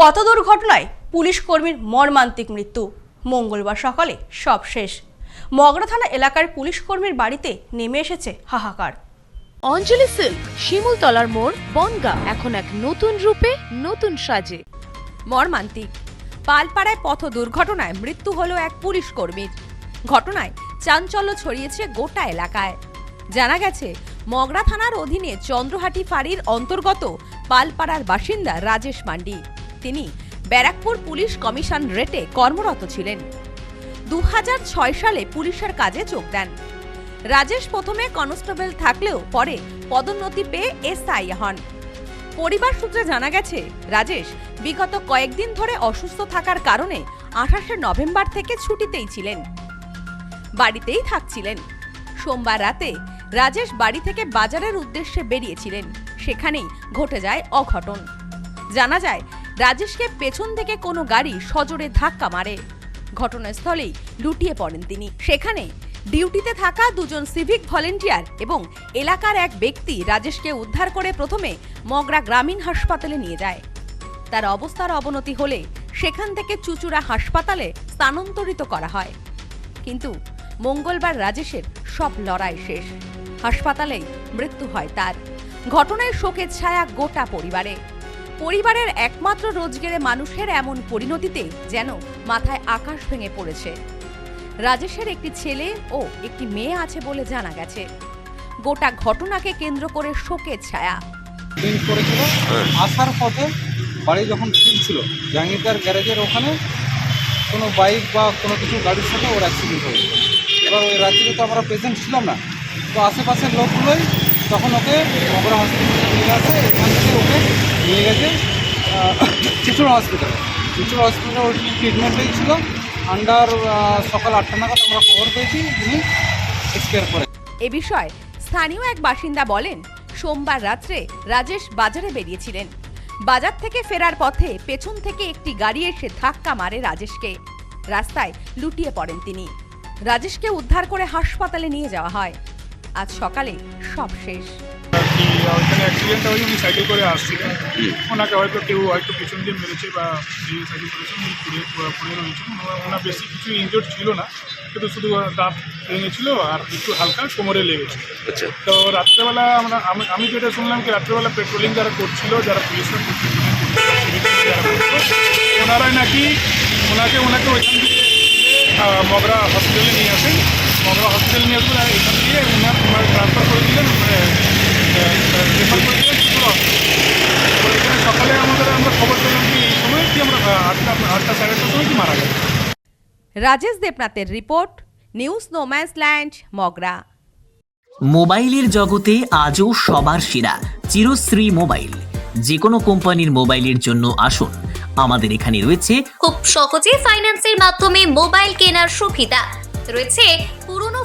পথ দুর্ঘটনায় পুলিশ কর্মীর মর্মান্তিক মৃত্যু। মঙ্গলবার সকালে সব শেষ। মগরা থানা এলাকার পুলিশ কর্মীর বাড়িতে নেমে এসেছে হাহাকার। অঞ্জলি সিল্ক শিমুলতলার মোড় বনগা এখন এক নতুন রূপে নতুন সাজে। মর্মান্তিক। পালপাড়ায় পথ দুর্ঘটনায় মৃত্যু হলো এক পুলিশ কর্মীর। ঘটনায় চাঞ্চল্য ছড়িয়েছে গোটা এলাকায়। জানা গেছে মগরা থানার অধীনে চন্দ্রহাটি ফাঁড়ির অন্তর্গত পালপাড়ার বাসিন্দা রাজেশ মান্ডি। তিনি ব্যারাকপুর পুলিশ কমিশন রেটে কর্মরত ছিলেন। দুহাজার ছয় সালে পুলিশের কাজে যোগ দেন। রাজেশ প্রথমে কনস্টেবল থাকলেও পরে পদোন্নতি পেয়ে এসআই হন। পরিবার সূত্রে জানা গেছে, রাজেশ বিগত কয়েকদিন ধরে অসুস্থ থাকার কারণে আঠাশে নভেম্বর থেকে ছুটিতেই ছিলেন। বাড়িতেই থাকছিলেন। সোমবার রাতে রাজেশ বাড়ি থেকে বাজারের উদ্দেশ্যে বেরিয়েছিলেন। সেখানেই ঘটে যায় অঘটন। জানা যায় রাজেশকে পেছন থেকে কোনো গাড়ি সজোরে ধাক্কা মারে। ঘটনাস্থলেই লুটিয়ে পড়েন তিনি। সেখানে ডিউটিতে থাকা দুজন সিভিক ভলেন্টিয়ার এবং এলাকার এক ব্যক্তি রাজেশকে উদ্ধার করে প্রথমে মগরা গ্রামীণ হাসপাতালে নিয়ে যায়। তার অবস্থার অবনতি হলে সেখান থেকে চুচুড়া হাসপাতালে স্থানান্তরিত করা হয়। কিন্তু মঙ্গলবার রাজেশের সব লড়াই শেষ। হাসপাতালেই মৃত্যু হয় তার। ঘটনায় শোকের ছায়া গোটা পরিবারে। পরিবারের একমাত্র রোজগেরে মানুষের এমন পরিণতিতে যেন মাথায় আকাশ ভেঙে পড়েছে। রাজেশের একটি ছেলে ও একটি মেয়ে আছে বলে জানা গেছে। গোটা ঘটনাকে কেন্দ্র করে শোকের ছায়া। ড্রিঙ্ক করেছিল। আসার পথে বাড়ি যখন ফিরছিল জাহাঙ্গীরদার গ্যারেজের ওখানে কোনো বাইক বা কোনো কিছু গাড়ির সাথে ওর অ্যাক্সিডেন্ট হয়েছে। এবার ওই রাত্রিতে তো আমরা প্রেজেন্ট ছিলাম না। তো আশেপাশের লোকগুলোই তখন ওকে মগরা হসপিটালে নিয়ে আসে এখান থেকে ওকে নিয়ে গেছে চিচুড় হসপিটাল চিচুড় হসপিটালে ওর ট্রিটমেন্টেই ছিল আন্ডার সকাল আটটা নাগাদ আমরা খবর পেয়েছি, উনি এক্সপায়ার করে। এ বিষয়ে স্থানীয় এক বাসিন্দা বলেন, সোমবার রাত্রে রাজেশ বাজারে বেরিয়েছিলেন। বাজার থেকে ফেরার পথে পেছন থেকে একটি গাড়ি এসে ধাক্কা মারে রাজেশকে। রাস্তায় লুটিয়ে পড়েন তিনি। রাজেশকে উদ্ধার করে হাসপাতালে নিয়ে যাওয়া হয়। আজ সকালে সব শেষ। আর কি ওইখানে অ্যাক্সিডেন্টটা হয়ে উনি সাইকেল করে আসছিলেন। ওনাকে হয়তো কেউ হয়তো পিছন দিয়ে মেরেছে বা যে সাইকেল করেছেন উনি পুড়ে পড়ে রয়েছেন। ওনার- বেশি কিছু ছিল না কিন্তু শুধু দাঁত ভেঙেছিল আর একটু হালকা কোমরে লেগেছে। আচ্ছা। তো রাত্রেবেলা আমরা আমি আমি যেটা শুনলাম কি রাত্রেবেলা পেট্রোলিং যারা করছিল যারা পুলিশের ওনারাই নাকি ওনাকে ওনাকে ওইখান থেকে মগরা হসপিটালে নিয়ে আসেন। মগরা হসপিটালে নিয়ে আসবেন আর এখান দিয়ে ওনার ট্রান্সফার করে দিলেন রেফার করে দিলেন। এবার এখানে সকালে আমাদের আমরা খবর পেলাম কি এই সময় কি আমরা আটটা আটটা সাড়ে আটটার সময় কি মারা গেছে। Rajesh দেবনাথের report news no man's land Magra. মোবাইলের জগতে আজও সবার সেরা চিরশ্রী মোবাইল। যে কোনো কোম্পানির মোবাইলের জন্য আসুন। আমাদের এখানে রয়েছে খুব সহজে ফাইন্যান্সের মাধ্যমে মোবাইল কেনার সুবিধা। রয়েছে